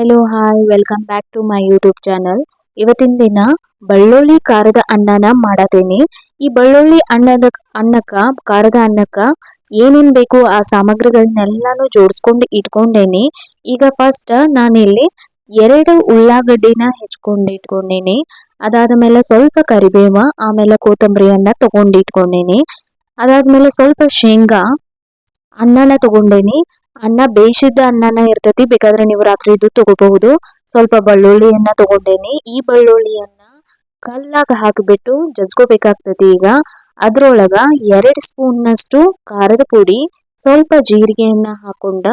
Hello hi welcome back to my YouTube channel ಇವತ್ತಿನ ದಿನ ಬೆಳ್ಳುಳ್ಳಿ ಖಾರದ ಅನ್ನನ ಮಾಡತೀನಿ. ಈ ಬೆಳ್ಳುಳ್ಳಿ ಅನ್ನದ, ಅನ್ನಕ್ಕ ಖಾರದ ಅನ್ನಕ್ಕ ಏನೇನ್ ಬೇಕು ಆ ಸಾಮಗ್ರಿಗಳನ್ನೆಲ್ಲಾನು ಜೋಡಿಸ್ಕೊಂಡು ಇಟ್ಕೊಂಡೇನಿ. ಈಗ ಫಸ್ಟ್ ನಾನಿಲ್ಲಿ ಎರಡು ಉಳ್ಳಾಗಡ್ಡಿನ ಹೆಚ್ಕೊಂಡು ಇಟ್ಕೊಂಡೇನಿ ಅದಾದ್ಮೇಲೆ ಸ್ವಲ್ಪ ಕರಿಬೇವ, ಆಮೇಲೆ ಕೊತ್ತಂಬರಿಯನ್ನ ತಗೊಂಡು ಇಟ್ಕೊಂಡೇನಿ ಅದಾದ್ಮೇಲೆ ಸ್ವಲ್ಪ ಶೇಂಗಾ ಅನ್ನನ ತಗೊಂಡೇನಿ. ಅನ್ನ ಬೇಯಿಸಿದ ಅನ್ನನ ಇರ್ತೈತಿ, ಬೇಕಾದ್ರೆ ನೀವು ರಾತ್ರಿ ಇದು ತಗೋಬಹುದು. ಸ್ವಲ್ಪ ಬೆಳ್ಳುಳ್ಳಿಯನ್ನ ತಗೊಂಡೇನಿ. ಈ ಬಳ್ಳುಳ್ಳಿಯನ್ನ ಕಲ್ಲಾಗ ಹಾಕಿಬಿಟ್ಟು ಜಜ್ಕೋಬೇಕಾಗ್ತತಿ ಈಗ. ಅದ್ರೊಳಗ ಎರಡು ಸ್ಪೂನ್ ನಷ್ಟು ಖಾರದ ಪುಡಿ, ಸ್ವಲ್ಪ ಜೀರಿಗೆಯನ್ನ ಹಾಕೊಂಡ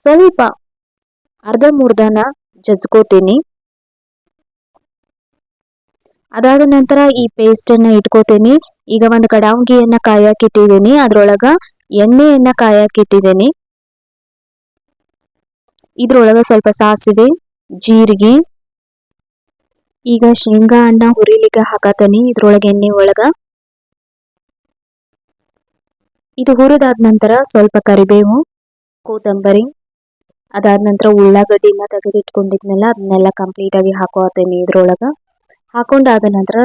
ಸ್ವಲ್ಪ ಅರ್ಧ ಮೂರ್ಧನ ಜಜ್ಕೋತೀನಿ ಅದಾದ ನಂತರ ಈ ಪೇಸ್ಟ್ ಅನ್ನ ಇಟ್ಕೋತೀನಿ. ಈಗ ಒಂದು ಕಡಾವಗಿಯನ್ನ ಕಾಯಕ್ಕಿಟ್ಟಿದ್ದೀನಿ ಅದ್ರೊಳಗ ಎಣ್ಣೆಯನ್ನ ಕಾಯಕ್ ಇಟ್ಟಿದ್ದೀನಿ. ಇದ್ರೊಳಗ ಸ್ವಲ್ಪ ಸಾಸಿವೆ, ಜೀರಿಗೆ, ಈಗ ಶೇಂಗಾ ಅನ್ನ ಹುರಿಲಿಕ್ಕೆ ಹಾಕತನಿ. ಇದ್ರೊಳಗೆ ಎಣ್ಣೆ ಒಳಗ. ಇದು ಹುರಿದಾದ ನಂತರ ಸ್ವಲ್ಪ ಕರಿಬೇವು, ಕೊತ್ತಂಬರಿ, ಅದಾದ ನಂತರ ಉಳ್ಳಾಗಡ್ಡಿನ ತೆಗೆದಿಟ್ಕೊಂಡಿದ್ನೆಲ್ಲ, ಅದನ್ನೆಲ್ಲ ಕಂಪ್ಲೀಟ್ ಆಗಿ ಹಾಕೋತೇನೆ ಇದ್ರೊಳಗ. ಹಾಕೊಂಡಾದ ನಂತರ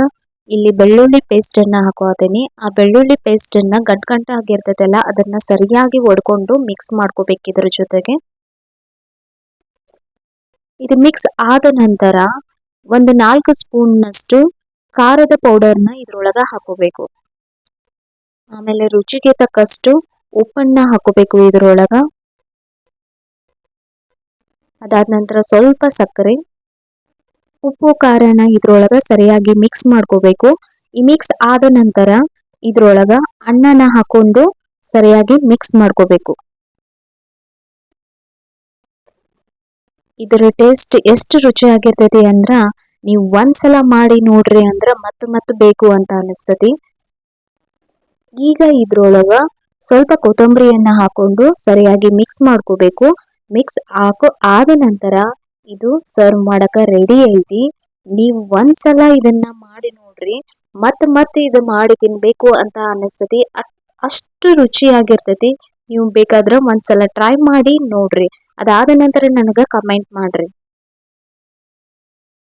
ಇಲ್ಲಿ ಬೆಳ್ಳುಳ್ಳಿ ಪೇಸ್ಟ್ ಅನ್ನ ಹಾಕೋತೇನೆ ಆ ಬೆಳ್ಳುಳ್ಳಿ ಪೇಸ್ಟ್ ಅನ್ನ ಗಂಟ್ ಗಂಟ ಆಗಿರ್ತೈತಲ್ಲ, ಅದನ್ನ ಸರಿಯಾಗಿ ಒಡ್ಕೊಂಡು ಮಿಕ್ಸ್ ಮಾಡ್ಕೋಬೇಕು ಇದ್ರ ಜೊತೆಗೆ. ಇದು ಮಿಕ್ಸ್ ಆದ ನಂತರ ಒಂದು ನಾಲ್ಕು ಸ್ಪೂನ್ನಷ್ಟು ಖಾರದ ಪೌಡರ್ನ ಇದ್ರೊಳಗ ಹಾಕೋಬೇಕು. ಆಮೇಲೆ ರುಚಿಗೆ ತಕ್ಕಷ್ಟು ಉಪ್ಪನ್ನ ಹಾಕೋಬೇಕು ಇದ್ರೊಳಗ. ಅದಾದ ನಂತರ ಸ್ವಲ್ಪ ಸಕ್ಕರೆ, ಉಪ್ಪು, ಖಾರನ ಇದ್ರೊಳಗ ಸರಿಯಾಗಿ ಮಿಕ್ಸ್ ಮಾಡ್ಕೋಬೇಕು. ಈ ಮಿಕ್ಸ್ ಆದ ನಂತರ ಇದ್ರೊಳಗ ಅನ್ನನ ಹಾಕೊಂಡು ಸರಿಯಾಗಿ ಮಿಕ್ಸ್ ಮಾಡ್ಕೋಬೇಕು. ಇದರ ಟೇಸ್ಟ್ ಎಷ್ಟು ರುಚಿಯಾಗಿರ್ತೈತಿ ಅಂದ್ರ ನೀವು ಒಂದ್ಸಲ ಮಾಡಿ ನೋಡ್ರಿ ಅಂದ್ರ ಮತ್ತ ಮತ್ತ ಬೇಕು ಅಂತ ಅನಿಸ್ತತಿ. ಈಗ ಇದ್ರೊಳಗ ಸ್ವಲ್ಪ ಕೊತ್ತಂಬರಿಯನ್ನ ಹಾಕೊಂಡು ಸರಿಯಾಗಿ ಮಿಕ್ಸ್ ಮಾಡ್ಕೋಬೇಕು. ಮಿಕ್ಸ್ ಹಾಕೋ ಆದ ನಂತರ ಇದು ಸರ್ವ್ ಮಾಡಕ ರೆಡಿ ಐತಿ. ನೀವು ಒಂದ್ಸಲ ಇದನ್ನ ಮಾಡಿ ನೋಡ್ರಿ ಮತ್ ಮತ್ತೆ ಇದು ಮಾಡಿ ತಿನ್ಬೇಕು ಅಂತ ಅನಿಸ್ತತಿ. ಅಷ್ಟು ರುಚಿಯಾಗಿರ್ತೈತಿ. ನೀವು ಬೇಕಾದ್ರೆ ಒಂದ್ಸಲ ಟ್ರೈ ಮಾಡಿ ನೋಡ್ರಿ. ಅದಾದ ನಂತರ ನನಗೆ ಕಮೆಂಟ್ ಮಾಡ್ರಿ.